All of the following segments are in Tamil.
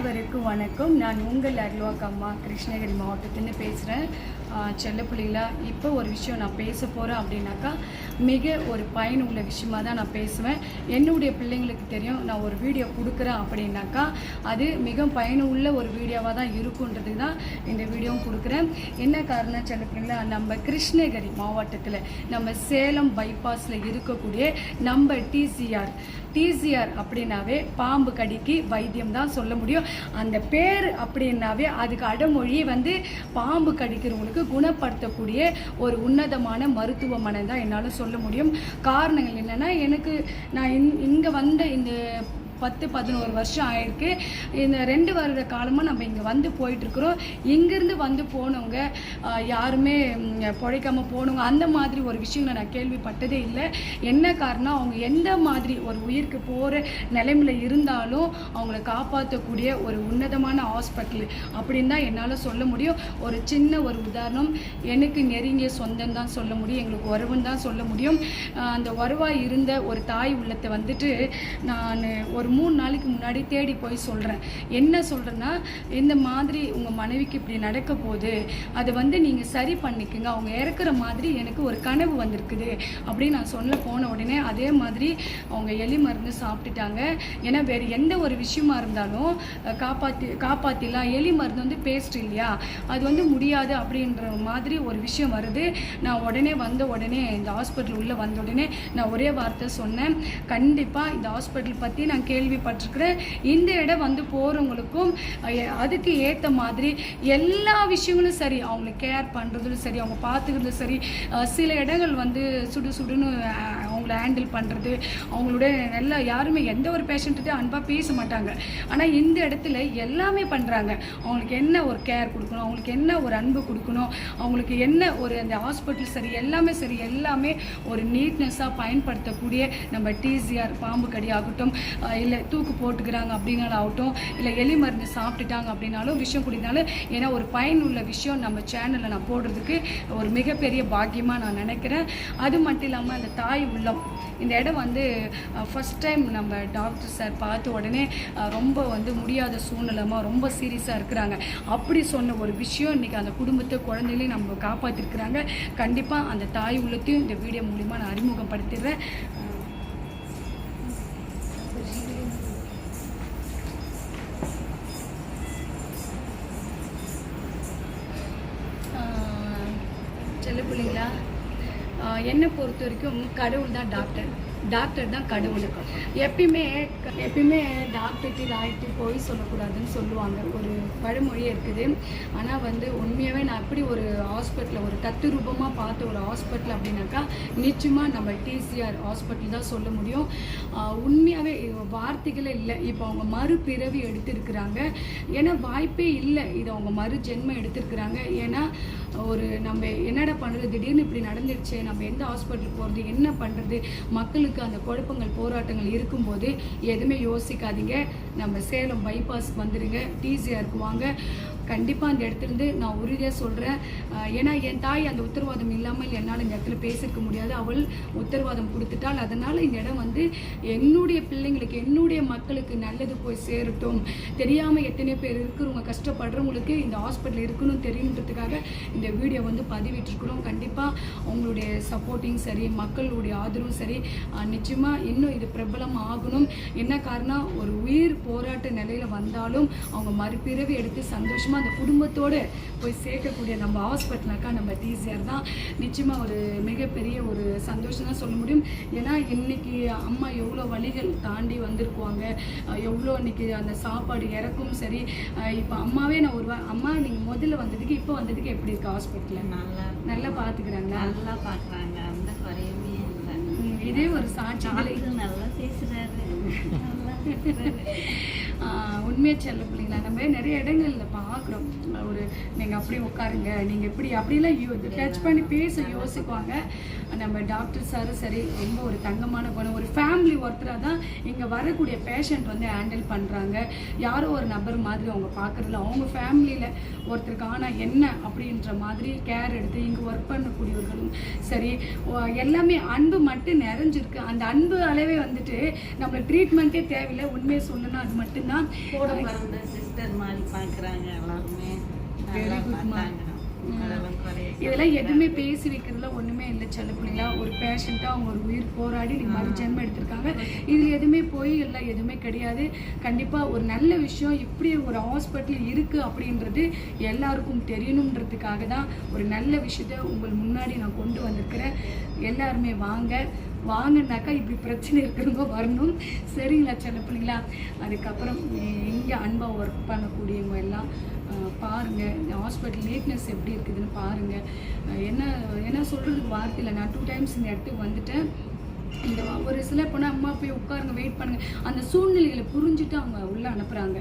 அனைவருக்கும் வணக்கம். நான் உங்கள் அருள்வாக்கு அம்மா கிருஷ்ணகிரி மாவட்டத்துலேருந்து பேசுகிறேன் செல்லப்பிள்ளைகளா இப்போ ஒரு விஷயம் நான் பேச போகிறேன் அப்படின்னாக்கா மிக ஒரு பயனுள்ள விஷயமாக தான் நான் பேசுவேன். என்னுடைய பிள்ளைங்களுக்கு தெரியும் நான் ஒரு வீடியோ கொடுக்குறேன் அப்படின்னாக்கா அது மிக பயனுள்ள ஒரு வீடியோவாக தான் இருக்குன்றது தான் இந்த வீடியோவும் கொடுக்குறேன். என்ன காரணம் சொல்லுங்களா நம்ம கிருஷ்ணகிரி மாவட்டத்தில் நம்ம சேலம் பைபாஸில் இருக்கக்கூடிய நம்ம டிசிஆர் டிசிஆர் அப்படின்னாவே பாம்பு கடிக்கு வைத்தியம் தான் சொல்ல முடியும். அந்த பேர் அப்படின்னாவே அதுக்கு அடமொழி வந்து பாம்பு கடிக்கிறவங்களுக்கு குணப்படுத்தக்கூடிய ஒரு உன்னதமான மருத்துவமனை தான் என்னால் சொல்ல முடியும். காரணங்கள் என்னென்னா எனக்கு நான் இங் இங்கே வந்த இந்த பத்து பதினோரு வருஷம் ஆயிருக்கு. இந்த ரெண்டு வருட காலமாக நம்ம இங்கே வந்து போயிட்டுருக்குறோம். இங்கேருந்து வந்து போனவங்க யாருமே ம், பிழைக்காம போனவங்க அந்த மாதிரி ஒரு விஷயங்களை நான் கேள்விப்பட்டதே இல்லை. என்ன காரணம்? அவங்க எந்த மாதிரி ஒரு உயிருக்கு போகிற நிலைமையில இருந்தாலும் அவங்கள காப்பாற்றக்கூடிய ஒரு உன்னதமான ஹாஸ்பிட்டல் அப்படின்னு தான் என்னால் சொல்ல முடியும். ஒரு சின்ன ஒரு உதாரணம் எனக்கு நெருங்கிய சொந்தம் தான் சொல்ல முடியும். எங்களுக்கு உறவுன்னு தான் சொல்ல முடியும். அந்த உறவாக இருந்த ஒரு தாய் உள்ளத்தை வந்துட்டு நான் ஒரு மூணு நாளைக்கு முன்னாடி தேடி போய் சொல்கிறேன் என்ன சொல்கிறேன்னா இந்த மாதிரி உங்கள் மனைவிக்கு இப்படி நடக்க போகுது அதை வந்து நீங்கள் சரி பண்ணிக்கோங்க. அவங்க இறக்குற மாதிரி எனக்கு ஒரு கனவு வந்திருக்குது அப்படின்னு நான் சொல்ல போன உடனே அதே மாதிரி அவங்க எலி மருந்து சாப்பிட்டுட்டாங்க. ஏன்னா வேறு எந்த ஒரு விஷயமா இருந்தாலும் காப்பாற்றி காப்பாற்றிடலாம் எலி மருந்து வந்து பேஸ்ட் இல்லையா? அது வந்து முடியாது அப்படின்ற மாதிரி ஒரு விஷயம் வருது. நான் உடனே வந்த உடனே இந்த ஹாஸ்பிட்டல் உள்ளே வந்த உடனே நான் ஒரே வார்த்தை சொன்னேன். கண்டிப்பாக இந்த ஹாஸ்பிட்டல் பற்றி நான் கே கேள்விப்பட்டிருக்கிறேன். இந்த இடம் வந்து போகிறவங்களுக்கும் அதுக்கு ஏற்ற மாதிரி எல்லா விஷயங்களும் சரி அவங்களை கேர் பண்ணுறதும் சரி அவங்க பார்த்துக்கிறதும் சரி சில இடங்கள் வந்து சுடு சுடுன்னு அவங்கள ஹேண்டில் பண்ணுறது அவங்களோட நல்லா யாருமே எந்த ஒரு பேஷண்ட்டு அன்பாக பேச மாட்டாங்க. ஆனால் இந்த இடத்துல எல்லாமே பண்ணுறாங்க அவங்களுக்கு என்ன ஒரு கேர் கொடுக்கணும் அவங்களுக்கு என்ன ஒரு அன்பு கொடுக்கணும் அவங்களுக்கு என்ன ஒரு அந்த ஹாஸ்பிட்டல் சரி எல்லாமே சரி எல்லாமே ஒரு நீட்னஸாக பயன்படுத்தக்கூடிய நம்ம டிசிஆர் பாம்பு கடி ஆகட்டும் இல்லை தூக்கு போட்டுக்கிறாங்க அப்படின்னாலும் ஆகட்டும் இல்லை எலி மருந்து சாப்பிட்டுட்டாங்க அப்படின்னாலும் விஷயம் குடினாலும் ஏன்னா ஒரு பயனுள்ள விஷயம் நம்ம சேனலில் நான் போடுறதுக்கு ஒரு மிகப்பெரிய பாக்கியமாக நான் நினைக்கிறேன். அது மட்டும் இல்லாமல் அந்த தாய் உள்ளம் இந்த இடம் வந்து ஃபஸ்ட் டைம் நம்ம டாக்டர் சார் பார்த்த உடனே ரொம்ப வந்து முடியாத சூழ்நிலைமா ரொம்ப சீரியஸாக இருக்கிறாங்க. அப்படி சொன்ன ஒரு விஷயம் இன்றைக்கி அந்த குடும்பத்தை குழந்தைகளையும் நம்ம காப்பாற்றிருக்கிறாங்க கண்டிப்பாக அந்த தாய் உள்ளத்தையும் இந்த வீடியோ மூலிமா நான் அறிமுகப்படுத்திடுறேன். என்னை பொறுத்த வரைக்கும் கடவுள் தான் டாக்டர் டாக்டர் தான் கடவுள் எப்பயுமே எப்பயுமே டாக்டர்கிட்ட டாக்டர்கிட்ட போய் சொல்லக்கூடாதுன்னு சொல்லுவாங்க. ஒரு பழமொழி இருக்குது. ஆனால் வந்து உண்மையாகவே நான் எப்படி ஒரு ஹாஸ்பிட்டலில் ஒரு தத்துரூபமாக பார்த்த ஒரு ஹாஸ்பிட்டல் அப்படின்னாக்கா நிச்சயமாக நம்ம டிசிஆர் ஹாஸ்பிட்டல் தான் சொல்ல முடியும். உண்மையாகவே வார்த்தைகளே இல்லை. இப்போ அவங்க மறுபிறவி எடுத்திருக்கிறாங்க. ஏன்னா வாய்ப்பே இல்லை. இது அவங்க மறு ஜென்மம் எடுத்திருக்கிறாங்க. ஏன்னா ஒரு நம்ம என்னடா பண்ணுறது திடீர்னு இப்படி நடந்துடுச்சு நம்ம எந்த ஹாஸ்பிட்டல் போகிறது என்ன பண்ணுறது மக்களுக்கு அந்த குழப்பங்கள் போராட்டங்கள் இருக்கும்போது எதுவுமே யோசிக்காதீங்க. நம்ம சேலம் பைபாஸ்க்கு வந்துடுங்க டிசிஆருக்கு வாங்க. கண்டிப்பாக அந்த இடத்துலேருந்து நான் உறுதியாக சொல்கிறேன் ஏன்னா என் தாய் அந்த உத்தரவாதம் இல்லாமல் என்னால் இந்த இடத்துல பேசிக்க முடியாது. அவள் உத்தரவாதம் கொடுத்துட்டாள். அதனால் இந்த இடம் வந்து என்னுடைய பிள்ளைங்களுக்கு என்னுடைய மக்களுக்கு நல்லது போய் சேரட்டும். தெரியாமல் எத்தனை பேர் இருக்கிறவங்க கஷ்டப்படுறவங்களுக்கு இந்த ஹாஸ்பிட்டல் இருக்கணும் தெரியுன்றதுக்காக இந்த வீடியோ வந்து பதிவிட்டிருக்கிறோம். கண்டிப்பாக உங்களுடைய சப்போர்ட்டிங் சரி மக்களுடைய ஆதரவும் சரி நிச்சயமாக இன்னும் இது பிரபலம் ஆகணும். என்ன காரணம்? ஒரு உயிர் போராட்ட நிலையில் வந்தாலும் அவங்க மறுபிறவி எடுத்து சந்தோஷமாக அந்த குடும்பத்தோடு போய் சேர்க்கக்கூடிய நம்ம ஹாஸ்பிட்டலாக்கா நம்ம டிசிஆர் தான் நிச்சயமாக ஒரு மிகப்பெரிய ஒரு சந்தோஷம் தான் சொல்ல முடியும். ஏன்னா இன்னைக்கு அம்மா எவ்வளோ வழிகள் தாண்டி வந்திருக்குவாங்க. எவ்வளோ இன்னைக்கு அந்த சாப்பாடு இறக்கும் சரி. இப்போ அம்மாவே நான் ஒரு அம்மா நீங்கள் முதல்ல வந்ததுக்கு இப்போ வந்ததுக்கு எப்படி இருக்கு ஹாஸ்பிட்டலில் நல்லா நல்லா பார்த்துக்கிறாங்களா நல்லா பார்க்குறாங்க அந்த குறையுமே இதே ஒரு சாட்சி. நல்லா பேசுறாரு. நல்லா உண்மையாக செல்ல பிள்ளைங்களா நம்ம நிறைய இடங்களில் பார்க்குறோம். ஒரு நீங்கள் அப்படி உட்காருங்க நீங்கள் இப்படி அப்படிலாம் யோ டச் பண்ணி பேச யோசிக்குவாங்க நம்ம டாக்டர் சாரும் சரி ரொம்ப ஒரு தங்கமான குணம் ஒரு ஃபேமிலி ஒருத்தராக தான் இங்கே வரக்கூடிய பேஷண்ட் வந்து ஹேண்டில் பண்ணுறாங்க யாரோ ஒரு நபர் மாதிரி அவங்க பார்க்குறதில்ல அவங்க ஃபேமிலியில் ஒருத்தருக்கு ஆனால் என்ன அப்படின்ற மாதிரி கேர் எடுத்து இங்கே ஒர்க் பண்ணக்கூடியவர்களும் சரி எல்லாமே அன்பு மட்டும் நிறைஞ்சிருக்கு. அந்த அன்பு அளவே வந்துட்டு நம்ம ட்ரீட்மெண்ட்டே தேவையில்லை. உண்மையை சொல்லணும்னா அது மட்டும்தான் கூட பிறந்த சிஸ்டர் சிஸ்டர் மாதிரி பார்க்குறாங்க எல்லாருமே. இதெல்லாம் எதுவுமே பேசி வைக்கிறதுல ஒண்ணுமே இல்லை செல்ல பிள்ளைங்களா. ஒரு பேஷண்ட்டா அவங்க ஒரு உயிர் போராடி நீ மறு ஜென்மம் எடுத்திருக்காங்க. இதுல எதுவுமே போய் இல்லை எதுவுமே கிடையாது. கண்டிப்பா ஒரு நல்ல விஷயம் இப்படி ஒரு ஹாஸ்பிட்டல் இருக்கு அப்படின்றது எல்லாருக்கும் தெரியணுன்றதுக்காக தான் ஒரு நல்ல விஷயத்த உங்கள் முன்னாடி நான் கொண்டு வந்திருக்கிறேன். எல்லாருமே வாங்க. வாங்கினாக்கா இப்படி பிரச்சனை இருக்கிறவங்க வரணும். சரிங்களா செல்ல பிள்ளைங்களா? அதுக்கப்புறம் இங்கே அன்பாக ஒர்க் பண்ணக்கூடியவங்க எல்லாம் பாருங்கள் இந்த ஹாஸ்பிட்டல் நீட்னஸ் எப்படி இருக்குதுன்னு பாருங்கள் என்ன என்ன சொல்கிறதுக்கு வார்த்தை இல்லை. நான் டூ டைம்ஸ் இந்த இடத்துக்கு வந்துட்டேன். இந்த ஒரு சில போனால் அம்மா போய் உட்காருங்க வெயிட் பண்ணுங்க. அந்த சூழ்நிலைகளை புரிஞ்சுட்டு அவங்க உள்ளே அனுப்புகிறாங்க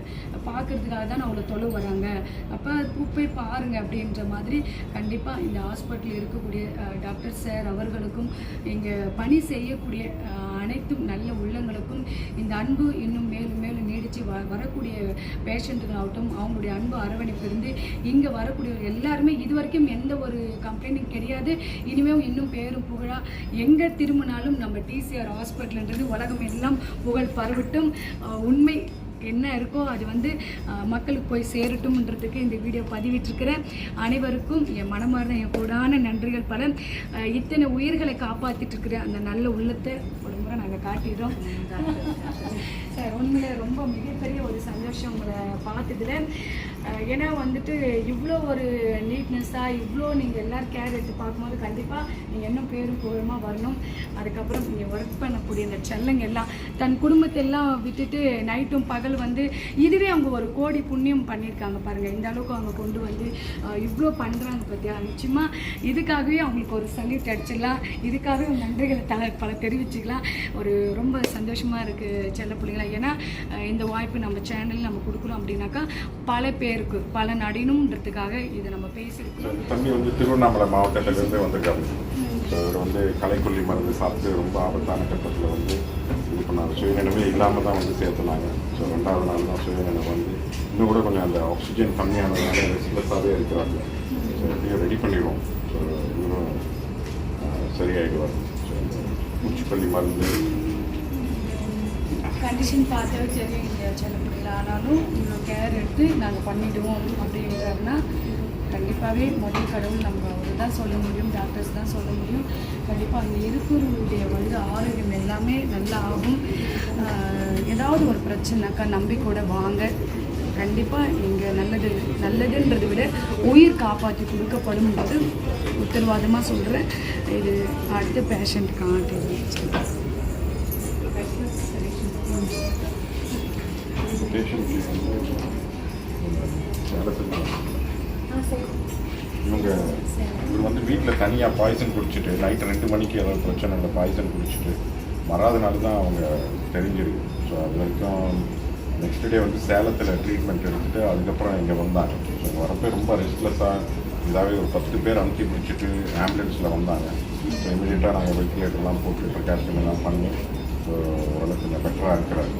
பார்க்கறதுக்காக தான் அவ்வளோ தொலை வராங்க. அப்போ போய் பாருங்க. அப்படின்ற மாதிரி கண்டிப்பாக இந்த ஹாஸ்பிட்டலில் இருக்கக்கூடிய டாக்டர் சார் அவர்களுக்கும் இங்கே பணி செய்யக்கூடிய அனைத்தும் நல்ல உள்ளங்களுக்கும் இந்த அன்பு இன்னும் மேலும் மேலும் நீடித்து வ வரக்கூடிய பேஷண்ட்டுகளாகட்டும் அவங்களுடைய அன்பு அரவணைப்பு இருந்து இங்கே வரக்கூடிய எல்லாருமே இது வரைக்கும் எந்த ஒரு கம்ப்ளைண்ட்டும் கிடையாது இனிமேல் இன்னும் பேரும் புகழாக எங்கே திரும்பினாலும் நம்ம டிசிஆர் ஹாஸ்பிட்டல்ன்றது உலகம் எல்லாம் புகழ் பரவட்டும். உண்மை என்ன இருக்கோ அது வந்து மக்களுக்கு போய் சேரட்டும்ன்றதுக்கு இந்த வீடியோ பதிவிட்டிருக்கிற அனைவருக்கும் என் மனமார்ந்த என் கூடான நன்றிகள் பல. இத்தனை உயிர்களை காப்பாற்றிட்டு இருக்கிற அந்த நல்ல உள்ளத்தை ஒரு முறை நாங்கள் காட்டிடுறோம். சார் உண்மையில ரொம்ப மிகப்பெரிய ஒரு சந்தோஷம் உங்களை பார்த்ததுல. ஏன்னா வந்துட்டு இவ்வளோ ஒரு நீட்னஸாக இவ்வளோ நீங்கள் எல்லோரும் கேர் எடுத்து பார்க்கும்போது கண்டிப்பாக நீங்கள் இன்னும் பேரும் புகழமாக வரணும். அதுக்கப்புறம் நீங்கள் ஒர்க் பண்ணக்கூடிய இந்த செல்லங்க எல்லாம் தன் குடும்பத்தை எல்லாம் விட்டுட்டு நைட்டும் பகல் வந்து இதுவே அவங்க ஒரு கோடி புண்ணியம் பண்ணியிருக்காங்க பாருங்கள் இந்த அளவுக்கு அவங்க கொண்டு வந்து இவ்வளோ பண்ணுறாங்க பார்த்தியா நிச்சயமாக இதுக்காகவே அவங்களுக்கு ஒரு சல்யூட் அடிச்சிடலாம். இதுக்காகவே நன்றிகளை தல பல தெரிவிச்சுக்கலாம். ஒரு ரொம்ப சந்தோஷமாக இருக்குது செல்ல பிள்ளைங்களா ஏன்னா இந்த வாய்ப்பு நம்ம சேனல் நம்ம கொடுக்குறோம் அப்படின்னாக்கா பல பேருக்கு பலன் அடையணுன்றதுக்காக இதை நம்ம பேசியிருக்கோம். தம்பி வந்து திருவண்ணாமலை மாவட்டத்திலிருந்து வந்திருக்காரு. இவர் வந்து களைக்கொல்லி மருந்து சாப்பிட்டு ரொம்ப ஆபத்தான கட்டத்தில் வந்து இது பண்ணாங்க சுயநினைவே இல்லாமல் தான் வந்து சேர்த்துனாங்க. ஸோ ரெண்டாவது நாள் தான் சுயநினைவு வந்து இன்னும் கூட கொஞ்சம் அந்த ஆக்சிஜன் கம்மியானதுனால ரெஸ்ட்லெஸ்ஸாகவே இருக்கிறாங்க. ஸோ எப்படியும் ரெடி பண்ணிடுவோம். ஸோ அஹ், சரியாயிடுவார். ஸோ பூச்சிக்கொல்லி மருந்து கண்டிஷன் பார்த்தே தெரியும் இல்லையா சில பிள்ளைங்கள ஆனாலும் இவ்வளோ கேர் எடுத்து நாங்கள் பண்ணிவிடுவோம் அப்படின்றாருன்னா கண்டிப்பாகவே முதல் கடவுள் நம்ம அவர் தான் சொல்ல முடியும் டாக்டர்ஸ் தான் சொல்ல முடியும். கண்டிப்பாக அந்த இருக்கிறவங்களுடைய வந்து ஆரோக்கியம் எல்லாமே நல்லா ஆகும். ஏதாவது ஒரு பிரச்சனைக்கா நம்பிக்கூட வாங்க. கண்டிப்பாக இங்கே நல்லது நல்லதுன்றதை விட உயிர் காப்பாற்றி கொடுக்கப்படும்ன்றது உத்தரவாதமாக சொல்கிறேன் இது அடுத்த பேஷண்ட் காட்டுறது இவங்க இவர் வந்து வீட்டில் தனியாக பாய்சன் குடிச்சிட்டு நைட் ரெண்டு மணிக்கு ஏதாவது பிரச்சனை இல்லை பாய்சன் குடிச்சிட்டு மறாத நாள் தான் அவங்க தெரிஞ்சிருக்கு ஸோ அது வரைக்கும் நெக்ஸ்ட் டே வந்து சேலத்தில் ட்ரீட்மெண்ட் எடுத்துட்டு அதுக்கப்புறம் இங்கே வந்தாங்க ஸோ வரப்போ ரொம்ப ரெஸ்ட்லெஸ்ஸாக இதாகவே ஒரு பத்து பேர் அமுக்கி பிடிச்சிட்டு ஆம்புலன்ஸில் வந்தாங்க ஸோ இமீடியட்டாக நாங்கள் வெட்டிலேட்டர்லாம் போட்டு ப்ரிகாஷன் எல்லாம் பண்ணி ஸோ ஓரளவுக்கு பெட்டராக இருக்கிறாங்க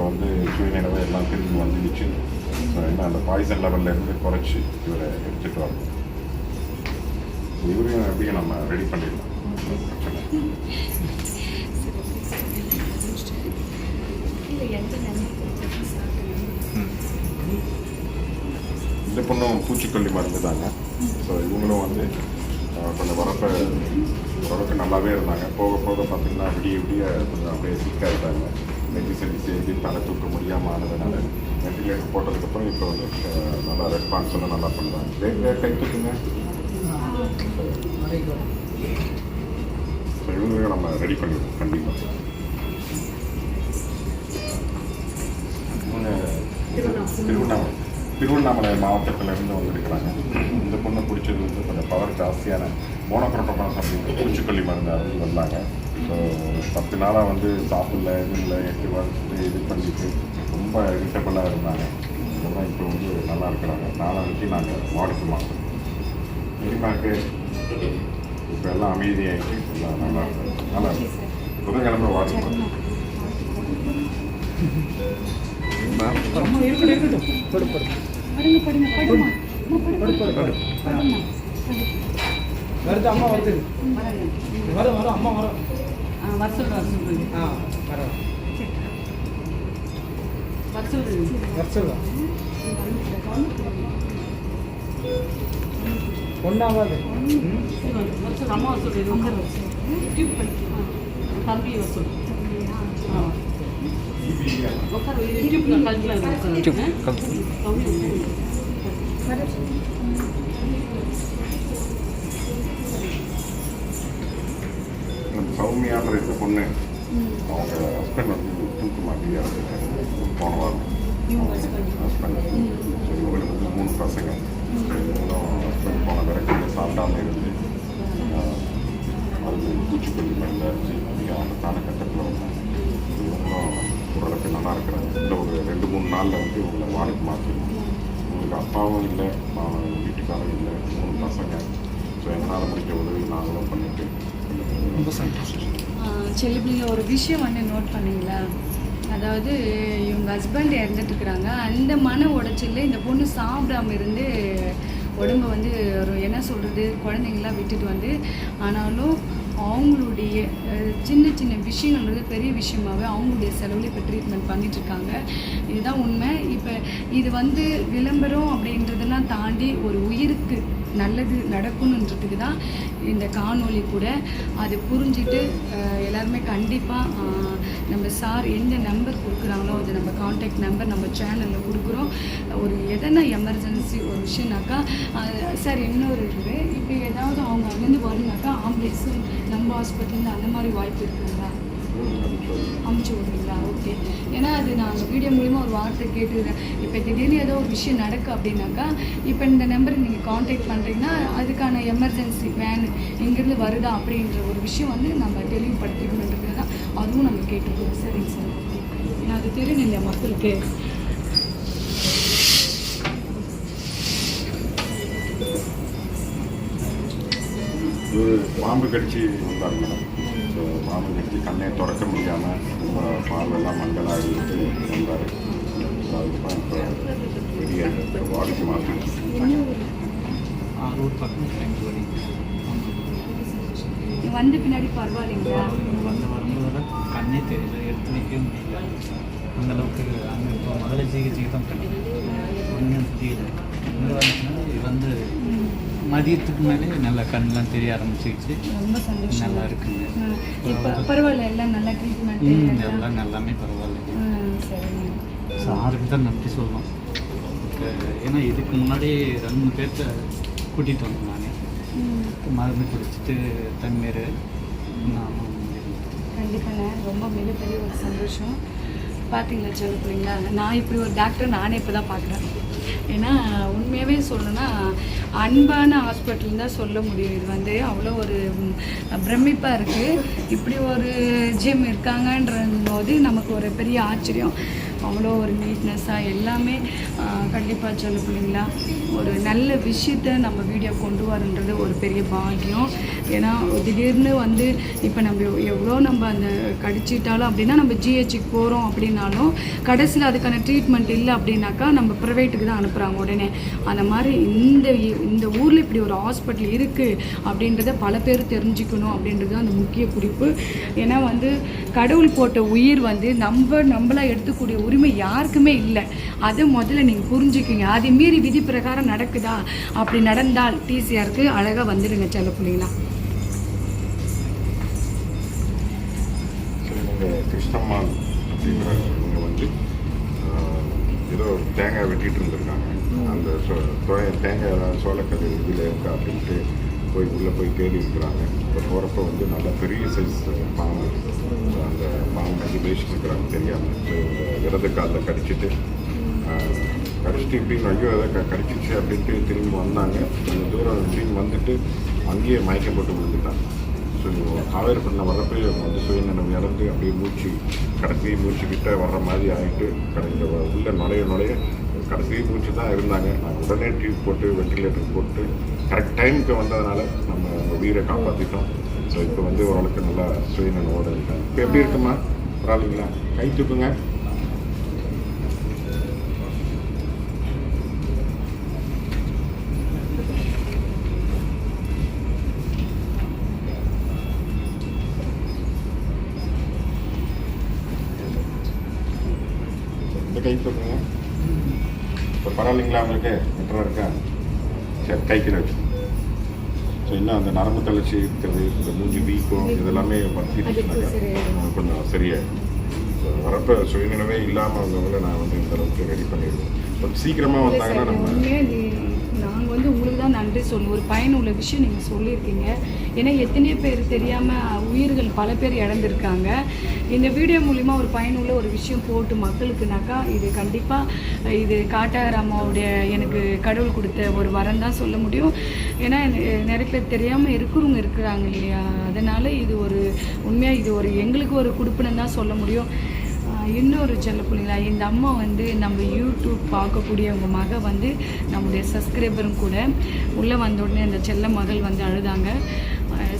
இப்போ வந்து சுயநினைவு எல்லாம் திரும்பி வந்துடுச்சு. ஸோ என்ன அந்த பாய்சன் லெவல்லேருந்து குறைச்சி இவரை எடுத்துகிட்டு வரணும். இவரையும் எப்படியும் நம்ம ரெடி பண்ணிடலாம். பிரச்சனை. இந்த பொண்ணும் பூச்சிக்கொல்லி மருந்து தாங்க. ஸோ இவங்களும் வந்து கொஞ்சம் வரப்ப ஓரளவுக்கு நல்லாவே இருந்தாங்க. போக போக பார்த்தீங்கன்னா விடிய விடிய கொஞ்சம் அப்படியே சீக்காக இருந்தாங்க நெஞ்சு சளி செய்து தலை தூக்க முடியாமல் ஆனதுனால வெண்டிலேட்டர் போட்டதுக்கப்புறம் இப்போ வந்து நல்லா ரெஸ்பான்ஸ் எல்லாம் நல்லா பண்ணுறாங்க. ரேட் கை தூக்குங்க ஸோ இவங்களையும் நம்ம ரெடி பண்ணிடுவோம் கண்டிப்பாக திருவண்ணாமலை திருவண்ணாமலை மாவட்டத்திலேருந்து வந்திருக்கிறாங்க. இந்த பொண்ணு பிடிச்சது வந்து கொஞ்சம் பவர் ஜாஸ்தியான மோனோக்ரோட்டோபாஸ் அப்படின்ற பூச்சிக்கொல்லி மருந்து அருந்து வந்தாங்க. பத்து நாளாக வந்து சாப்பிடல இது இல்லை எட்டு வருஷத்து இது பண்ணிட்டு ரொம்ப இரிட்டபிளாக இருந்தாங்க. இதெல்லாம் இப்போ வந்து நல்லா இருக்கிறாங்க. நாளானைக்கு நாங்கள் வாடிக்கை மாட்டோம். இனிமேக்கு இப்போ எல்லாம் அமைதியாகிட்டு எல்லாம் நல்லா இருக்கு நல்லா இருக்கு. புதன்கிழமை வாடிக்கை மாட்டோம் வருது அம்மா வருது. வரும் வரும் அம்மா வரும். வர சொல்லு வர சொல்லு ஆ வரும் வர சொல்லு வர சொல்லுவோம் ஒன்றாவது அம்மா சொல்லி உட்கார வச்சு தம்பி சொல்லு உட்கார யூடியூப்ல கல்ச்சல உட்கார நம்ம சௌமியான்ற இந்த பொண்ணு அவங்க ஹஸ்பண்ட் வந்து தூக்கு மாட்டி போன வாரம் ஹஸ்பண்ட் ஸோ இவங்களுக்கு வந்து மூணு பசங்க இவங்களும் ஹஸ்பண்ட் போன பிறகு சாப்பிடாம இருந்து அது பூச்சிக்கொல்லி மருந்து அடிச்சு அதிகமான காலகட்டத்தில் வந்தாங்க இவங்களும் ஓரளவுக்கு நல்லா இருக்கிறாங்க இந்த ஒரு ரெண்டு மூணு நாளில் வந்து இவங்களை வாடகை மாற்றிடுவோம் உங்களுக்கு அப்பாவும் இல்லை வீட்டுக்காரும் இல்லை மூணு பசங்க ஸோ எங்களால் முடிஞ்ச உதவி நாங்களும் பண்ணிட்டு ரொம்ப சந்தோஷம். செல்லுபிள்ளைங்க ஒரு விஷயம் வந்து நோட் பண்ணீங்களா அதாவது இவங்க ஹஸ்பண்ட் இறந்துட்டு இருக்கிறாங்க அந்த மன உடைச்சல்ல இந்த பொண்ணு சாப்பிடாம இருந்து உடம்ப வந்து ஒரு என்ன சொல்கிறது குழந்தைங்களாம் விட்டுட்டு வந்து ஆனாலும் அவங்களுடைய சின்ன சின்ன விஷயங்கள்ன்றது பெரிய விஷயமாவே அவங்களுடைய செலவில் இப்போ ட்ரீட்மெண்ட் பண்ணிட்டு இருக்காங்க இதுதான் உண்மை. இப்போ இது வந்து விளம்பரம் அப்படின்றதெல்லாம் தாண்டி ஒரு உயிருக்கு நல்லது நடக்கணுன்றதுக்கு தான் இந்த காணொளி கூட அது புரிஞ்சுட்டு எல்லாருமே கண்டிப்பாக நம்ம சார் எந்த நம்பர் கொடுக்குறாங்களோ அது நம்ம காண்டாக்ட் நம்பர் நம்ம சேனலில் கொடுக்குறோம். ஒரு எதனா எமர்ஜென்சி ஒரு விஷயம்னாக்கா சார் இன்னொரு இருக்குது இப்போ ஏதாவது அவங்க அங்கேருந்து வரணுனாக்கா ஆம்புலன்ஸு நம்ம ஹாஸ்பிட்டலில் அந்த மாதிரி வாய்ப்பு இருக்குது அமுச்சு விடுறீங்களா? ஓகே ஏன்னா அது நான் வீடியோ மூலிமா ஒரு வார்த்தை கேட்டுக்கிறேன். இப்போ திடீர்னு ஏதோ ஒரு விஷயம் நடக்கு அப்படின்னாக்கா இப்போ இந்த நம்பருக்கு நீங்கள் காண்டாக்ட் பண்ணுறீங்கன்னா அதுக்கான எமர்ஜென்சி வேன் இங்கேருந்து வருதா அப்படின்ற ஒரு விஷயம் வந்து நம்ம தெளிவுபடுத்திக்கணுன்றது தான் அதுவும் நம்ம கேட்டுருக்கோம் சரிங்க சார். ஓகே ஏன்னா அது தெரியும் இல்லையா மக்களுக்கு? ஒரு பாம்பு கடிச்சு வந்தாங்க. மேடம் கடிச்சு கண்ணை திறக்க முடியாமல் ரொம்ப பார்வையெல்லாம் மங்களாகிட்டு வந்தார் அதுக்கப்புறம் இப்போ பெரிய வாடிக்கு மாற்றி வந்த பின்னாடி பரவாயில்லைங்களா? வந்து வரும்போது கண்ணே தெரியல எடுத்து வைக்கவே முடியல. அந்த அளவுக்கு அங்கே இப்போ முதல்ல சிகிச்சைக்கு தான் பண்ணி ஒன்றும் தெரியல. இங்கே வந்துச்சுன்னா இது வந்து மதியத்துக்கு மேலே நல்லா கண்ணெலாம் தெரிய ஆரம்பிச்சிருச்சு. ரொம்ப சந்தோஷம். நல்லா இருக்குங்க. இப்போ பரவாயில்ல. எல்லாம் நல்லா ட்ரீட்மெண்ட் எல்லாம் எல்லாமே பரவாயில்ல. சாருக்கு தான் நன்றி சொல்லணும். அஹ் ஏன்னா இதுக்கு முன்னாடி ரெண்டு மூணு பேர்த்த கூட்டிகிட்டு வந்தேன் நான். மருந்து குடிச்சிட்டு தண்ணீர் நானும் கண்டிப்பாண்ணே ரொம்ப மிகப்பெரிய ஒரு சந்தோஷம். பார்த்தீங்களா பிள்ளைங்களா நான் இப்படி ஒரு டாக்டர் நானே இப்போ தான் பார்க்குறேன் ஏன்னா உண்மையாகவே சொல்லணும்னா அன்பான ஹாஸ்பிட்டல் தான் சொல்ல முடியும். இது வந்து அவ்வளோ ஒரு பிரமிப்பாக இருக்குது இப்படி ஒரு ஜிம் இருக்காங்கன்ற போது நமக்கு ஒரு பெரிய ஆச்சரியம். அவ்வளோ ஒரு நீட்னஸ்ஸாக எல்லாமே கண்டிப்பாக சொல்ல பிள்ளைங்களா. ஒரு நல்ல விஷயத்த நம்ம வீடியோ கொண்டு வரன்றது ஒரு பெரிய பாக்கியம். ஏன்னா திடீர்னு வந்து இப்போ நம்ம எவ்வளோ நம்ம அந்த கடிச்சிட்டாலும் அப்படின்னா நம்ம ஜிஹெச்சுக்கு போகிறோம் அப்படின்னாலும் கடைசியில் அதுக்கான ட்ரீட்மெண்ட் இல்லை அப்படின்னாக்கா நம்ம ப்ரைவேட்டுக்கு தான் அனுப்புகிறாங்க உடனே. அந்த மாதிரி இந்த இந்த ஊரில் இப்படி ஒரு ஹாஸ்பிட்டல் இருக்குது அப்படின்றத பல பேர் தெரிஞ்சுக்கணும் அப்படின்றது அந்த முக்கிய குறிப்பு. ஏன்னா வந்து கடவுள் போட்ட உயிர் வந்து நம்ம நம்மளாக எடுத்துக்கூடிய உரிமை யாருக்குமே இல்லை. அதை முதல்ல நீங்கள் புரிஞ்சுக்கிங்க. அதை மீறி விதி பிரகாரம் நடக்குதா? அப்படி நடந்தால் டிசிஆருக்கு அழகாக வந்துடுங்க செல்ல பிள்ளைங்களா கிருஷ்ணம்மாள் அப்படின்ற வந்து ஏதோ தேங்காய் வெட்டிட்டு இருந்திருக்காங்க. அந்த தேங்காய் சோளக்கதை இதில் இருக்கா அப்படின்ட்டு போய் உள்ளே போய் தேடி இருக்கிறாங்க. இப்போ போகிறப்ப வந்து நல்ல பெரிய சைஸ் பாம்பு ஸோ பேசிட்டு இருக்கிறாங்க தெரியாமல் இடது காலில் கடிச்சிட்டு கடிச்சிட்டு இப்படின்னு ஐயோ எதை க கடிச்சிச்சு அப்படின்ட்டு திரும்பி வந்தாங்க. கொஞ்சம் தூரம் இப்படின்னு வந்துட்டு அங்கேயே மயக்கம் போட்டு விழுந்துட்டாங்க ஸோ காவேரிப்பட்டினம் வர்றப்ப இவங்க வந்து சுயநினைவு இறந்து அப்படியே மூச்சு கடைசி மூச்சுக்கிட்ட வர்ற மாதிரி ஆகிட்டு கடைந்த உள்ள நுழைய நுழைய கடைசி மூச்சு தான் இருந்தாங்க. நாங்கள் உடனே டியூப் போட்டு வெண்டிலேட்டர் போட்டு கரெக்ட் டைமுக்கு வந்ததுனால நம்ம உயிரை காப்பாற்றிட்டோம் ஸோ இப்போ வந்து ஓரளவுக்கு நல்லா சுயநினைவோடு இருக்காங்க. இப்போ எப்படி இருக்குமா? பரவாயில்லைங்களா கை தூக்குங்க கை தூக்குங்க இப்போ பரவாயில்லைங்களா உங்களுக்கு? பெட்டராக இருக்கா? சரி கை கீழே வச்சு. ஸோ இன்னும் அந்த நரம்பு தளர்ச்சி இருக்கிறது இந்த மூஞ்சி வீக்கம் இதெல்லாமே கொஞ்சம் சரியாயிடும். வரப்போ சுயநினைவே இல்லாமல் வந்தவங்கள நான் வந்து இந்த அளவுக்கு ரெடி பண்ணிடுவேன். கொஞ்சம் சீக்கிரமாக வந்தாங்கன்னா நம்ம நன்றி சொல்லணும் ஒரு பயனுள்ள விஷயம் நீங்கள் சொல்லியிருக்கீங்க. ஏன்னா எத்தனையோ பேர் தெரியாமல் உயிர்கள் பல பேர் இழந்திருக்காங்க. இந்த வீடியோ மூலிமா ஒரு பயனுள்ள ஒரு விஷயம் போட்டு மக்களுக்குனாக்கா இது கண்டிப்பாக இது காட்டார் அம்மாவுடைய எனக்கு கடவுள் கொடுத்த ஒரு வரம் தான் சொல்ல முடியும். ஏன்னா நிறைய பேர் தெரியாமல் இருக்கிறவங்க இருக்கிறாங்க இல்லையா? அதனால் இது ஒரு உண்மையாக இது ஒரு எங்களுக்கு ஒரு கொடுப்புன்னு தான் சொல்ல முடியும். இன்னொரு செல்ல பிள்ளைங்களா இந்த அம்மா வந்து நம்ம யூடியூப் பார்க்கக்கூடியவங்க மக வந்து நம்முடைய சப்ஸ்கிரைபரும் கூட உள்ளே வந்த உடனே அந்த செல்ல மகள் வந்து அழுதாங்க.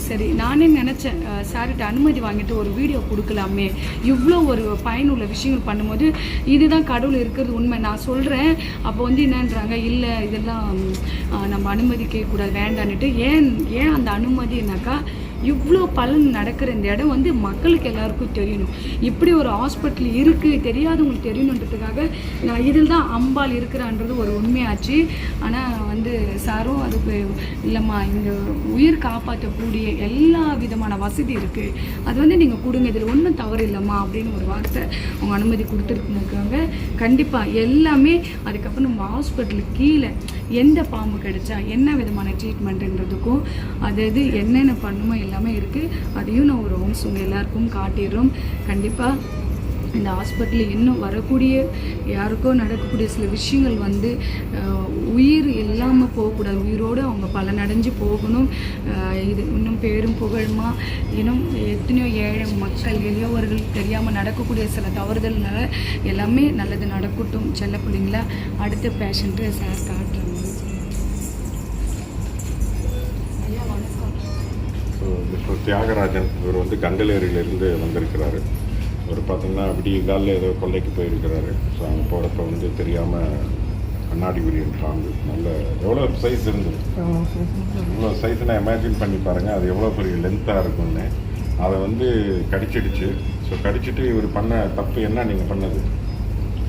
சரி நானே நினச்சேன் சார்கிட்ட அனுமதி வாங்கிட்டு ஒரு வீடியோ கொடுக்கலாமே. இவ்வளோ ஒரு பயனுள்ள விஷயங்கள் பண்ணும்போது இதுதான் கடவுள் இருக்கிறது உண்மை. நான் சொல்கிறேன் அப்போ வந்து என்னன்றாங்க இல்லை இதெல்லாம் நம்ம அனுமதி கேட்கக்கூடாது வேண்டான்னுட்டு. ஏன் ஏன் அந்த அனுமதினாக்கா இவ்வளோ பலன் நடக்கிற இந்த இடம் வந்து மக்களுக்கு எல்லாருக்கும் தெரியணும். இப்படி ஒரு ஹாஸ்பிட்டல் இருக்குது தெரியாதவங்களுக்கு தெரியணுன்றதுக்காக நான் இதில் தான் அம்பாள் இருக்கிறான்றது ஒரு உண்மையாச்சு. ஆனால் வந்து சாரும் அதுக்கு இல்லைம்மா இந்த உயிர் காப்பாற்றக்கூடிய எல்லா விதமான வசதி இருக்குது அது வந்து நீங்கள் கொடுங்க இதில் ஒன்றும் தவறு இல்லைம்மா அப்படின்னு ஒரு வார்த்தை அவங்க அனுமதி கொடுத்துருக்காங்க. கண்டிப்பாக எல்லாமே அதுக்கப்புறம் நம்ம ஹாஸ்பிட்டலுக்கு கீழே எந்த பாம்பு கிடைச்சா என்ன விதமான ட்ரீட்மெண்ட்டுன்றதுக்கும் அது இது என்னென்ன பண்ணுமோ எல்லாமே இருக்குது அதையும் நான் ஒரு ஹோம்ஸ் உங்கள் எல்லாருக்கும் காட்டிடுறோம். கண்டிப்பாக இந்த ஹாஸ்பிட்டலில் இன்னும் வரக்கூடிய யாருக்கோ நடக்கக்கூடிய சில விஷயங்கள் வந்து உயிர் இல்லாமல் போகக்கூடாது. உயிரோடு அவங்க பலனடைஞ்சு போகணும். இது இன்னும் பேரும் புகழுமா? இன்னும் எத்தனையோ ஏழை மக்கள் எளியவர்கள் தெரியாமல் நடக்கக்கூடிய சில தவறுதல்னால எல்லாமே நல்லது நடக்கட்டும். செல்ல பிள்ளைங்களா அடுத்த பேஷண்ட்டு சார் காட்டுறோம் தியாகராஜன் இவர் வந்து கண்டலேரியிலேருந்து வந்திருக்கிறாரு. அவர் பார்த்தீங்கன்னா விடிய காலில் ஏதோ கொல்லைக்கு போயிருக்கிறாரு. ஸோ அங்கே போகிறப்ப வந்து தெரியாமல் கண்ணாடி விரியன் பாம்பு நல்ல எவ்வளோ சைஸ் இருந்தது? இவ்வளோ சைஸ் நான் இமேஜின் பண்ணி பாருங்கள் அது எவ்வளோ பெரிய லென்த்தாக இருக்கும்னு. அதை வந்து கடிச்சிடுச்சு. ஸோ கடிச்சிட்டு இவர் பண்ண தப்பு என்ன நீங்கள் பண்ணது?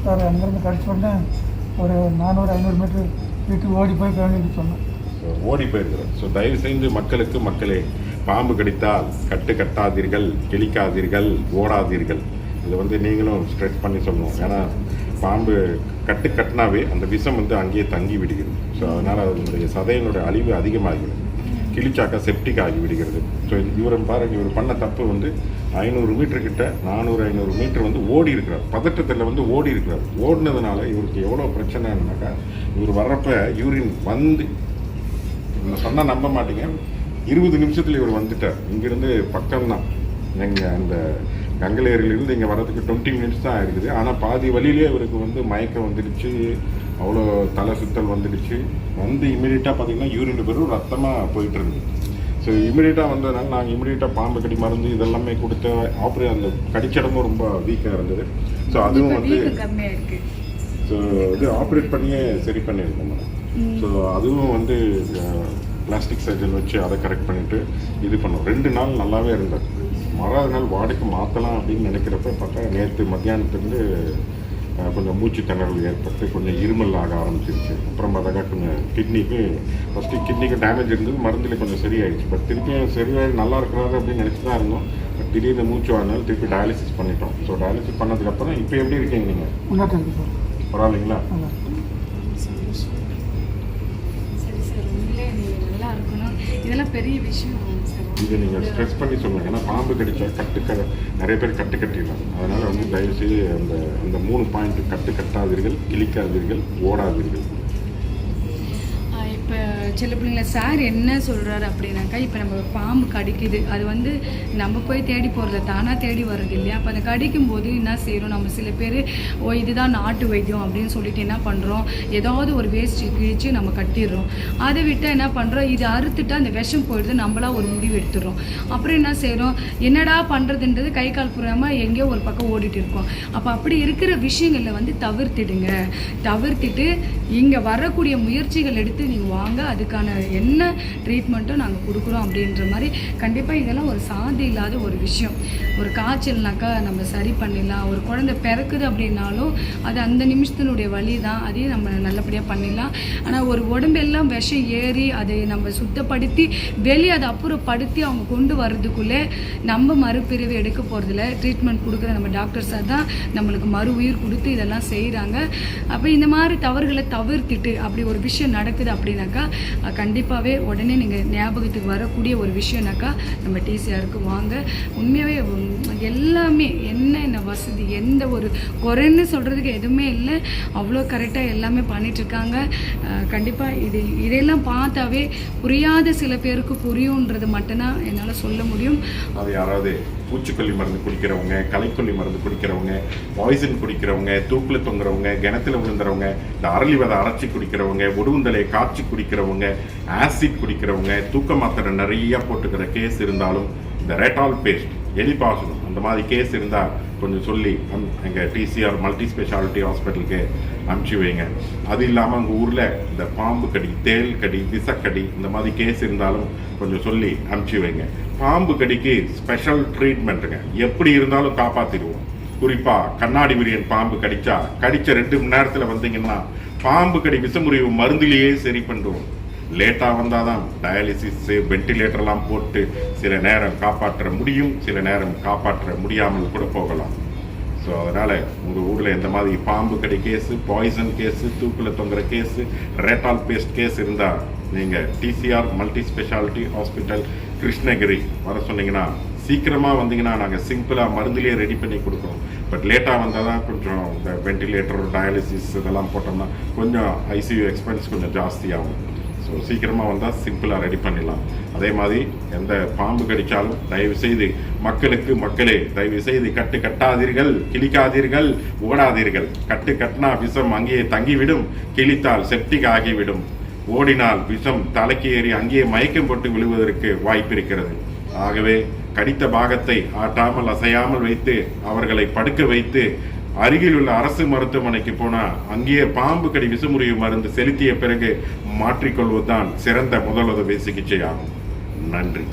சார் அங்கேருந்து கடிச்ச உடனே ஒரு நானூறு ஐநூறு மீட்டர் வீட்டுக்கு ஓடி போய் சொன்னேன். ஓடி போயிருக்கிறார். ஸோ தயவு செய்து மக்களுக்கு மக்களே பாம்பு கடித்தால் கட்டு கட்டாதீர்கள் கிழிக்காதீர்கள் ஓடாதீர்கள். இதை வந்து நீங்களும் ஸ்ட்ரெச் பண்ணி சொல்லணும். ஏன்னா பாம்பு கட்டு கட்டினாவே அந்த விஷம் வந்து அங்கேயே தங்கி விடுகிறது. ஸோ அதனால் அதனுடைய சதையினுடைய அழிவு அதிகமாகிறது. கிழிச்சாக்கா செப்டிக் ஆகி விடுகிறது. ஸோ இவரை பாருங்க இவர் பண்ண தப்பு வந்து ஐநூறு மீட்டர் கிட்ட நானூறு ஐநூறு மீட்டர் வந்து ஓடி இருக்கிறார். பதட்டத்தில் வந்து ஓடி இருக்கிறார். ஓடினதுனால இவருக்கு எவ்வளோ பிரச்சனைனாக்கா இவர் வர்றப்ப யூரின் வந்து சொன்னால் நம்ப மாட்டீங்க. இருபது நிமிஷத்துல இவர் வந்துட்டார். இங்கிருந்து பக்கம்தான். எங்கள் அந்த கங்கலேரியிலிருந்து இங்கே வர்றதுக்கு டுவெண்ட்டி மினிட்ஸ் தான் ஆயிருக்குது. ஆனால் பாதி வழியிலே இவருக்கு வந்து மயக்கம் வந்துடுச்சு. அவ்வளோ தலை சுத்தல் வந்துடுச்சு. வந்து இமீடியட்டாக பார்த்தீங்கன்னா யூரின் பெரும் ரத்தமாக போயிட்டு இருந்தது ஸோ இமீடியட்டாக வந்ததுனால நாங்கள் இமீடியட்டாக பாம்பு கடி மருந்து இதெல்லாமே கொடுத்து ஆப்ரே அந்த கடிச்சடமும் ரொம்ப வீக்காக இருந்தது. ஸோ அதுவும் வந்து இருக்குது ஸோ இது ஆப்ரேட் பண்ணியே சரி பண்ணியிருக்கோம் மேடம் ஸோ அதுவும் வந்து பிளாஸ்டிக் சர்ஜன் வச்சு அதை கரெக்ட் பண்ணிட்டு இது பண்ணோம். ரெண்டு நாள் நல்லாவே இருந்தார் மறாவது நாள் வாடகைக்கு மாற்றலாம் அப்படின்னு நினைக்கிறப்ப பார்த்தா நேற்று மத்தியானத்துலேருந்து கொஞ்சம் மூச்சு திணறல் ஏற்பட்டு கொஞ்சம் இருமல் ஆக ஆரம்பிச்சிருச்சு. அப்புறம் பார்த்தாக்கா கொஞ்சம் கிட்னிக்கு ஃபஸ்ட்டு கிட்னிக்கு டேமேஜ் இருந்தது. மருந்துல கொஞ்சம் சரியாயிடுச்சு. பட் திருப்பியும் சரியாகி நல்லா இருக்கிறாரு அப்படின்னு நினச்சி தான் இருந்தோம். பட் திடீர்னு மூச்சு வாங்கினாலும் திருப்பி டயாலிசிஸ் பண்ணிட்டோம். ஸோ டயாலிசிஸ் பண்ணதுக்கப்புறம் இப்போ எப்படி இருக்கீங்க நீங்கள் பரவாயில்லைங்களா? பெரிய விஷயம் இது நீங்கள் ஸ்ட்ரெஸ் பண்ணி சொல்லுங்கள் ஏன்னா பாம்பு கடிச்சா கட்டு நிறைய பேர் கட்டு கட்டிடலாம். அதனால் வந்து தயவுசெய்து அந்த அந்த மூணு பாயிண்ட் கட்டு கட்டாதீர்கள் கிழிக்காதீர்கள் ஓடாதீர்கள். சில பிள்ளைங்கள சார் என்ன சொல்கிறாரு அப்படின்னாக்கா இப்போ நம்ம பாம்பு கடிக்குது. அது வந்து நம்ம போய் தேடி போகிறத தானாக தேடி வர்றது இல்லையா? அப்போ அதை கடிக்கும் போது என்ன செய்கிறோம் நம்ம சில பேர் ஓ இதுதான் நாட்டு வைத்தியம் அப்படின்னு சொல்லிட்டு என்ன பண்ணுறோம் ஏதாவது ஒரு வேஸ்ட் கிழிச்சு நம்ம கட்டிடுறோம். அதை விட்டால் என்ன பண்ணுறோம் இது அறுத்துட்டு அந்த விஷம் போயிடுது. நம்மளாக ஒரு முடிவு எடுத்துடுறோம். அப்புறம் என்ன செய்கிறோம் என்னடா பண்ணுறதுன்றது கை கால் புறாமல் எங்கேயோ ஒரு பக்கம் ஓடிட்டு இருக்கோம். அப்போ அப்படி இருக்கிற விஷயங்களில் வந்து தவிர்த்திடுங்க. தவிர்த்திட்டு இங்கே வரக்கூடிய முயற்சிகள் எடுத்து நீங்கள் வாங்க அதுக்கான என்ன ட்ரீட்மெண்ட்டும் நாங்கள் கொடுக்குறோம் அப்படின்ற மாதிரி கண்டிப்பாக இதெல்லாம் ஒரு சாதி இல்லாத ஒரு விஷயம். ஒரு காய்ச்சல்னாக்கா நம்ம சரி பண்ணிடலாம் ஒரு குழந்தை பிறக்குது அப்படின்னாலும் அது அந்த நிமிஷத்தினுடைய வலி தான் அதையும் நம்ம நல்லபடியாக பண்ணிடலாம். ஆனால் ஒரு உடம்பெல்லாம் விஷம் ஏறி அதை நம்ம சுத்தப்படுத்தி வெளியே அதை அப்புறப்படுத்தி அவங்க கொண்டு வர்றதுக்குள்ளே நம்ம மறுபிரிவு எடுக்க போகிறதில்ல ட்ரீட்மெண்ட் கொடுக்குற நம்ம டாக்டர்ஸாக தான் நம்மளுக்கு மறு உயிர் கொடுத்து இதெல்லாம் செய்கிறாங்க அப்போ இந்த மாதிரி தவறுகளை தவிர்த்துட்டு அப்படி ஒரு விஷயம் நடக்குது அப்படின்னாக்கா கண்டிப்பாகவே உடனே நீங்கள் ஞாபகத்துக்கு வரக்கூடிய ஒரு விஷயம்னாக்கா நம்ம டிசிஆருக்கு வாங்க. உண்மையாகவே எல்லாமே என்னென்ன வசதி எந்த ஒரு குறைன்னு சொல்கிறதுக்கு எதுவுமே இல்லை. அவ்வளோ கரெக்டாக எல்லாமே பண்ணிகிட்ருக்காங்க கண்டிப்பாக இது இதையெல்லாம் பார்த்தாவே புரியாத சில பேருக்கு புரியுன்றது மட்டும்தான் என்னால் சொல்ல முடியும். அது யாராவது பூச்சிக்கொல்லி மருந்து குடிக்கிறவங்க களைக்கொல்லி மருந்து குடிக்கிறவங்க பாய்சன் குடிக்கிறவங்க தூக்கில் தொங்குறவங்க கிணத்துல விழுந்துறவங்க இந்த அரளிவதை அரைச்சி குடிக்கிறவங்க உடுவுந்தலையை காய்ச்சி குடிக்கிறவங்க ஆசிட் குடிக்கிறவங்க தூக்க மாத்திரை நிறைய போட்டுக்கிற கேஸ் இருந்தாலும் இந்த ரெட்டால் பேஸ்ட் எலி பாசனம் அந்த மாதிரி கேஸ் இருந்தால் கொஞ்சம் சொல்லி அம் எங்கள் டிசிஆர் மல்டி ஸ்பெஷாலிட்டி ஹாஸ்பிட்டலுக்கு அனுப்பிச்சி வைங்க. அது இல்லாமல் உங்கள் ஊரில் இந்த பாம்பு கடி தேள் கடி விசக்கடி இந்த மாதிரி கேஸ் இருந்தாலும் கொஞ்சம் சொல்லி அனுப்பிச்சி வைங்க. பாம்பு கடிக்கு ஸ்பெஷல் ட்ரீட்மெண்ட்டுங்க எப்படி இருந்தாலும் காப்பாற்றிடுவோம் குறிப்பாக கண்ணாடி விரியன் பாம்பு கடிச்சா கடிச்ச ரெண்டு மணி நேரத்தில் வந்தீங்கன்னா பாம்பு கடி விஷமுறிவு மருந்திலேயே சரி பண்ணுவோம் லேட்டாக வந்தால் தான் டயாலிசிஸ் வென்டிலேட்டர்லாம் போட்டு சில நேரம் காப்பாற்ற முடியும் சில நேரம் காப்பாற்ற முடியாமல் கூட போகலாம். ஸோ அதனால் உங்கள் ஊரில் இந்த மாதிரி பாம்பு கடி கேஸு பாய்சன் கேஸு தூக்கில் தொங்குற கேஸு ரேட்டால் பேஸ்ட் கேஸ் இருந்தால் நீங்கள் TCR multi speciality hospital Krishnagiri வர சொன்னீங்கன்னா சீக்கிரமாக வந்தீங்கன்னா நாங்கள் சிம்பிளாக மருந்துலேயே ரெடி பண்ணி கொடுக்குறோம். பட் லேட்டாக வந்தால் தான் கொஞ்சம் இந்த வென்டிலேட்டர் டயாலிசிஸ் இதெல்லாம் போட்டோம்னா கொஞ்சம் ஐசியூ எக்ஸ்பென்ஸ் கொஞ்சம் ஜாஸ்தியாகும். ஸோ சீக்கிரமாக வந்தால் சிம்பிளாக ரெடி பண்ணிடலாம். அதே மாதிரி எந்த பாம்பு கடித்தாலும் தயவு செய்து மக்களுக்கு மக்களே தயவு செய்து கட்டு கட்டாதீர்கள் கிழிக்காதீர்கள் ஓடாதீர்கள். கட்டு கட்டினா விஷம் அங்கேயே தங்கிவிடும் கிழித்தால் செப்டிக் ஆகிவிடும். ஓடினால் விஷம் தலைக்கு ஏறி அங்கேயே மயக்கம் போட்டு விழுவதற்கு வாய்ப்பிருக்கிறது. ஆகவே கடித்த பாகத்தை ஆட்டாமல் அசையாமல் வைத்து அவர்களை படுக்க வைத்து அருகில் உள்ள அரசு மருத்துவமனைக்கு போனால் அங்கேயே பாம்பு கடி விசுமுறிவு மருந்து செலுத்திய பிறகு மாற்றிக்கொள்வதுதான் சிறந்த முதலுதவி சிகிச்சையாகும். நன்றி.